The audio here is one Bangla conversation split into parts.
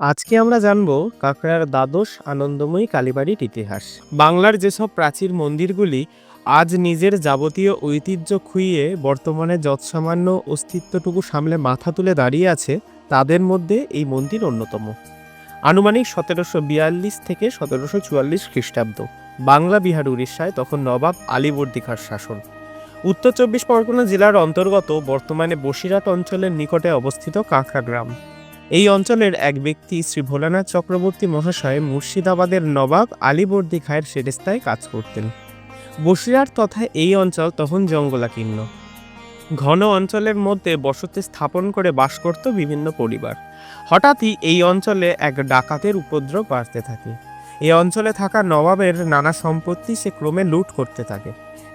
আজকে আমরা জানব কাঁকড়ার দ্বাদশ আনন্দময়ী কালীবাড়ির ইতিহাস। বাংলার যেসব প্রাচীর মন্দিরগুলি আজ নিজের যাবতীয় ঐতিহ্য খুইয়ে বর্তমানে যৎসামান্য অস্তিত্বটুকু সামলে মাথা তুলে দাঁড়িয়ে আছে, তাদের মধ্যে এই মন্দির অন্যতম। আনুমানিক সতেরোশো বিয়াল্লিশ থেকে সতেরোশো চুয়াল্লিশ খ্রিস্টাব্দ, বাংলা বিহার উড়িষ্যায় তখন নবাব আলীবর্দী খাঁর শাসন। উত্তর চব্বিশ পরগনা জেলার অন্তর্গত বর্তমানে বসিরহাট অঞ্চলের নিকটে অবস্থিত কাঁকড়া গ্রাম। এই অঞ্চলের এক ব্যক্তি শ্রী ভোলানাথ চক্রবর্তী মহাশয় মুর্শিদাবাদের নবাব আলীবর্দী খায়ের সেরেস্তায় কাজ করতেন। বসিরহাট তথা এই অঞ্চল তখন জঙ্গলাকীর্ণ। ঘন অঞ্চলের মধ্যে বসতি স্থাপন করে বাস করত বিভিন্ন পরিবার। হঠাৎই এই অঞ্চলে এক ডাকাতের উপদ্রব বাড়তে থাকে। এই অঞ্চলে থাকা নবাবের নানা সম্পত্তি সে ক্রমে লুট করতে থাকে।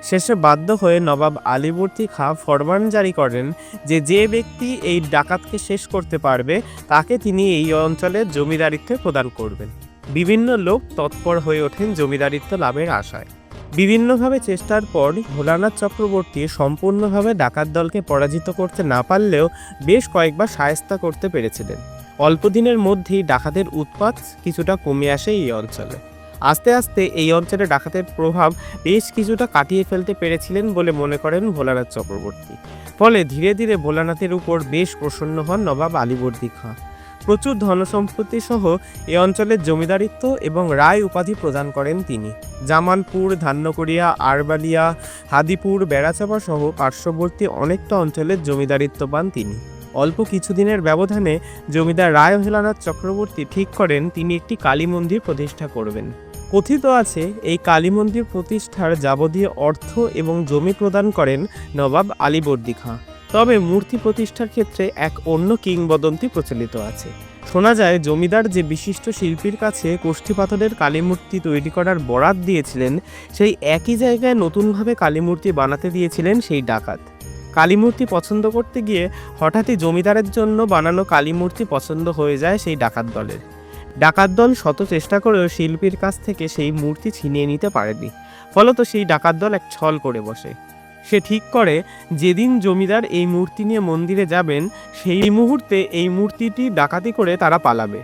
শেষে বাধ্য হয়ে নবাব আলীবর্তী খাঁ ফরমান জারি করেন যে যে ব্যক্তি এই ডাকাতকে শেষ করতে পারবে, তাকে তিনি এই অঞ্চলের জমিদারিত্ব প্রদান করবেন। বিভিন্ন লোক তৎপর হয়ে ওঠেন জমিদারিত্ব লাভের আশায়। বিভিন্নভাবে চেষ্টার পর ভোলানাথ চক্রবর্তী সম্পূর্ণভাবে ডাকাত দলকে পরাজিত করতে না পারলেও বেশ কয়েকবার সায়স্তা করতে পেরেছিলেন। অল্পদিনের মধ্যেই ডাকাতের উৎপাত কিছুটা কমে আসে এই অঞ্চলে। আস্তে আস্তে এই অঞ্চলে ডাকাতের প্রভাব বেশ কিছুটা কাটিয়ে ফেলতে পেরেছিলেন বলে মনে করেন ভোলানাথ চক্রবর্তী। ফলে ধীরে ধীরে ভোলানাথের উপর বেশ প্রসন্ন হন নবাব আলীবর্দী খাঁ। প্রচুর ধনসম্পত্তি সহ এ অঞ্চলের জমিদারিত্ব এবং রায় উপাধি প্রদান করেন তিনি। জামালপুর, ধান্যকড়িয়া আরবালিয়া হাদিপুর, বেড়াচাপা সহ পার্শ্ববর্তী অনেকটা অঞ্চলের জমিদারিত্ব পান তিনি। অল্প কিছুদিনের ব্যবধানে জমিদার রায় ভোলানাথ চক্রবর্তী ঠিক করেন, তিনি একটি কালী মন্দির প্রতিষ্ঠা করবেন। কথিত আছে, এই কালী মন্দির প্রতিষ্ঠার যাবতীয় অর্থ এবং জমি প্রদান করেন নবাব আলীবর্দী খাঁ তবে মূর্তি প্রতিষ্ঠার ক্ষেত্রে এক অন্য কিংবদন্তি প্রচলিত আছে। শোনা যায়, জমিদার যে বিশিষ্ট শিল্পীর কাছে কোষ্ঠী পাথরের কালী মূর্তি তৈরি করার বরাত দিয়েছিলেন, সেই একই জায়গায় নতুনভাবে কালীমূর্তি বানাতে দিয়েছিলেন সেই ডাকাত। কালীমূর্তি পছন্দ করতে গিয়ে হঠাৎই জমিদারের জন্য বানানো কালীমূর্তি পছন্দ হয়ে যায় সেই ডাকাত দলের। ডাকাত দল শত চেষ্টা করেও শিল্পীর কাছ থেকে সেই মূর্তি ছিনিয়ে নিতে পারেনি। ফলত সেই ডাকাত দল এক ছল করে বসে। সে ঠিক করে, যেদিন জমিদার এই মূর্তি নিয়ে মন্দিরে যাবেন, সেই মুহূর্তে এই মূর্তিটি ডাকাতি করে তারা পালাবে।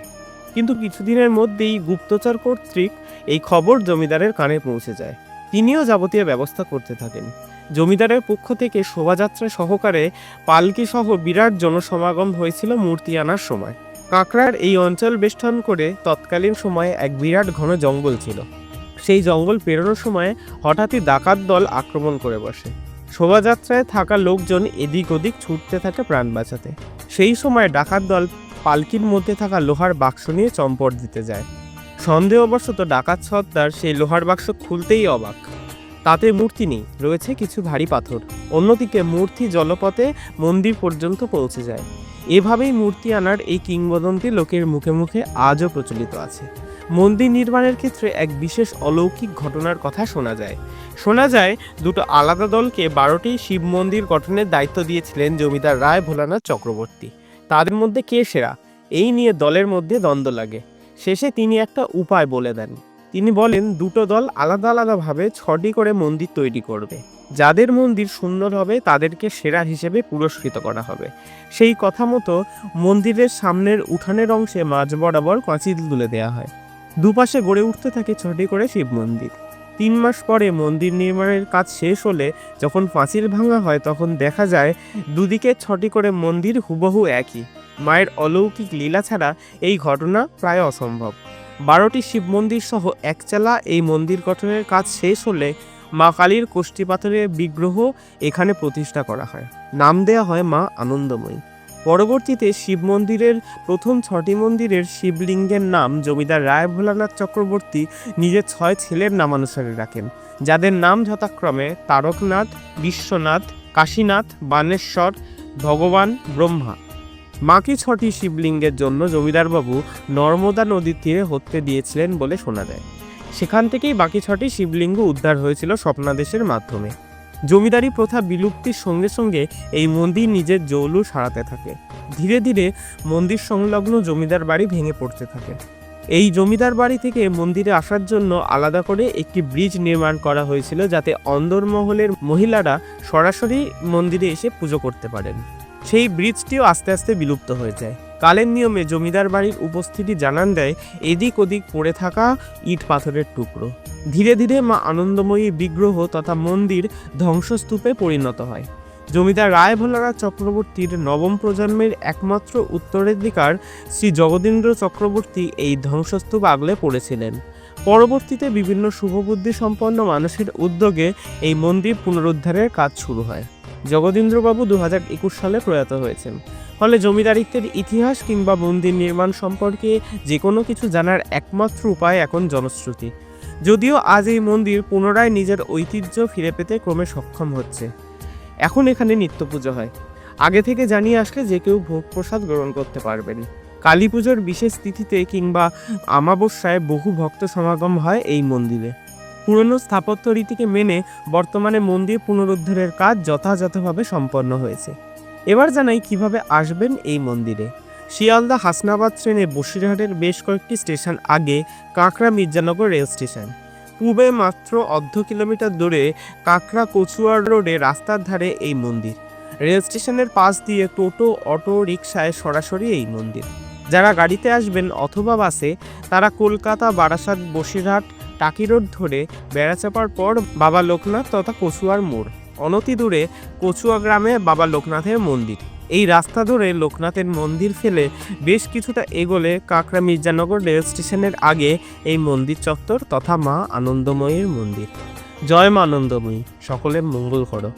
কিন্তু কিছুদিনের মধ্যেই গুপ্তচর কর্তৃক এই খবর জমিদারের কানে পৌঁছে যায়। তিনিও যাবতীয় ব্যবস্থা করতে থাকেন। জমিদারের পক্ষ থেকে শোভাযাত্রা সহকারে পালকি সহ বিরাট জনসমাগম হয়েছিল মূর্তি আনার সময়। কাঁকড়ার এই অঞ্চল বেষ্টন করে তৎকালীন সময়ে এক বিরাট ঘন জঙ্গল ছিল। সেই জঙ্গল পেরোনোর সময় হঠাৎই ডাকাত দল আক্রমণ করে বসে। শোভাযাত্রায় থাকা লোকজন এদিক ওদিক ছুটতে থাকে প্রাণ বাঁচাতে। সেই সময় ডাকাত দল পালকির মধ্যে থাকা লোহার বাক্স নিয়ে চম্পট দিতে যায়। সন্দেহবশত ডাকাত সর্দার সেই লোহার বাক্স খুলতেই অবাক। তাতে মূর্তি নেই, রয়েছে কিছু ভারী পাথর। অন্যদিকে মূর্তি জলপথে মন্দির পর্যন্ত পৌঁছে যায়। এভাবেই মূর্তি আনার এই কিংবদন্তি লোকের মুখে মুখে আজও প্রচলিত আছে। মন্দির নির্মাণের ক্ষেত্রে এক বিশেষ অলৌকিক ঘটনার কথা শোনা যায়। শোনা যায়, দুটো আলাদা দলকে বারোটি শিব মন্দির গঠনের দায়িত্ব দিয়েছিলেন জমিদার রায় ভোলানাথ চক্রবর্তী। তাদের মধ্যে কে সেরা? এই নিয়ে দলের মধ্যে দ্বন্দ্ব লাগে। শেষে তিনি একটা উপায় বলে দেন। তিনি বলেন, দুটো দল আলাদা আলাদাভাবে ছটি করে মন্দির তৈরি করবে। যাদের মন্দির সুন্দর হবে, তাদেরকে সেরা হিসেবে পুরস্কৃত করা হবে। সেই কথা মতো মন্দিরের সামনের উঠানের অংশে মাঝ বরাবর কাঁচিল তুলে দেওয়া হয়। দুপাশে গড়ে উঠতে থাকে ছটি করে শিব মন্দির। তিন মাস পরে মন্দির নির্মাণের কাজ শেষ হলে যখন পাঁচিল ভাঙা হয়, তখন দেখা যায় দুদিকে ছটি করে মন্দির হুবহু একই। মায়ের অলৌকিক লীলা ছাড়া এই ঘটনা প্রায় অসম্ভব। বারোটি শিব মন্দির সহ একচালা এই মন্দির গঠনের কাজ শেষ হলে মা কালীর কোষ্ঠী পাথরের বিগ্রহ এখানে প্রতিষ্ঠা করা হয়। নাম দেয়া হয় মা আনন্দময়ী। পরবর্তীতে শিব মন্দিরের প্রথম ছটি মন্দিরের শিবলিঙ্গের নাম জমিদার রায় ভোলানাথ চক্রবর্তী নিজের ছয় ছেলের নামানুসারে রাখেন, যাদের নাম যথাক্রমে তারকনাথ, বিশ্বনাথ, কাশীনাথ, বানেশ্বর, ভগবান, ব্রহ্মা। বাকি ছটি শিবলিঙ্গের জন্য জমিদারবাবু নর্মদা নদীর তীরে হত্যে দিয়েছিলেন বলে শোনা যায়। সেখান থেকেই বাকি ছটি শিবলিঙ্গ উদ্ধার হয়েছিল স্বপ্নাদেশের মাধ্যমে। জমিদারি প্রথা বিলুপ্তির সঙ্গে সঙ্গে এই মন্দির নিজের জৌলুস সারাতে থাকে। ধীরে ধীরে মন্দির সংলগ্ন জমিদার বাড়ি ভেঙে পড়তে থাকে। এই জমিদার বাড়ি থেকে মন্দিরে আসার জন্য আলাদা করে একটি ব্রিজ নির্মাণ করা হয়েছিল যাতে অন্দরমহলের মহিলারা সরাসরি মন্দিরে এসে পুজো করতে পারেন। সেই ব্রিজটিও আস্তে আস্তে বিলুপ্ত হয়ে যায়। কালের নিয়মে জমিদার বাড়ির উপস্থিতি জানান দেয়, এদিক ওদিক পড়ে থাকা ইট পাথরের টুকরো। ধীরে ধীরে মা আনন্দময়ী বিগ্রহ তথা মন্দির ধ্বংসস্তূপে পরিণত হয়। জমিদার রায় ভোলানাথ চক্রবর্তীর নবম প্রজন্মের একমাত্র উত্তরাধিকার শ্রী জগদীন্দ্র চক্রবর্তী এই ধ্বংসস্তূপ আগলে পড়েছিলেন। পরবর্তীতে বিভিন্ন শুভবুদ্ধি সম্পন্ন মানুষের উদ্যোগে এই মন্দির পুনরুদ্ধারের কাজ শুরু হয়। জগদীন্দ্রবাবু দু হাজার একুশ সালে প্রয়াত হয়েছেন। ফলে জমিদারিত্বের ইতিহাস কিংবা মন্দির নির্মাণ সম্পর্কে যে কোনো কিছু জানার একমাত্র উপায় এখন জনশ্রুতি। যদিও আজ এই মন্দির পুনরায় নিজের ঐতিহ্য ফিরে পেতে ক্রমে সক্ষম হচ্ছে। এখন এখানে নিত্য পুজো হয়। আগে থেকে জানিয়ে আসলে যে কেউ ভোগ প্রসাদ গ্রহণ করতে পারবেন। কালী পুজোর বিশেষ তিথিতে কিংবা আমাবস্যায় বহু ভক্ত সমাগম হয় এই মন্দিরে। পুরনো স্থাপত্য রীতিকে মেনে বর্তমানে মন্দির পুনরুদ্ধারের কাজ যথাযথভাবে সম্পন্ন হয়েছে। এবার জানাই কীভাবে আসবেন এই মন্দিরে। শিয়ালদা হাসনাবাদ ট্রেনে বসিরহাটের বেশ কয়েকটি স্টেশন আগে কাঁকড়া মির্জানগর রেল স্টেশন। পূবে মাত্র অর্ধ কিলোমিটার দূরে কাঁকড়া কচুয়ার রোডে রাস্তার ধারে এই মন্দির। রেল স্টেশনের পাশ দিয়ে টোটো, অটো, রিকশায় সরাসরি এই মন্দির। যারা গাড়িতে আসবেন অথবা বাসে, তারা কলকাতা, বারাসাত, বসিরহাট টাকি রোড ধরে বেড়াচাপার পর বাবা লোকনাথ তথা কচুয়ার মোড়। অনতি দূরে কচুয়া গ্রামে বাবা লোকনাথের মন্দির। এই রাস্তা ধরে লোকনাথের মন্দির ফেলে বেশ কিছুটা এগোলে কাঁকড়া মির্জানগর রেল স্টেশনের আগে এই মন্দির চত্বর তথা মা আনন্দময়ীর মন্দির। জয় মা আনন্দময়ী। সকলের মঙ্গল করো।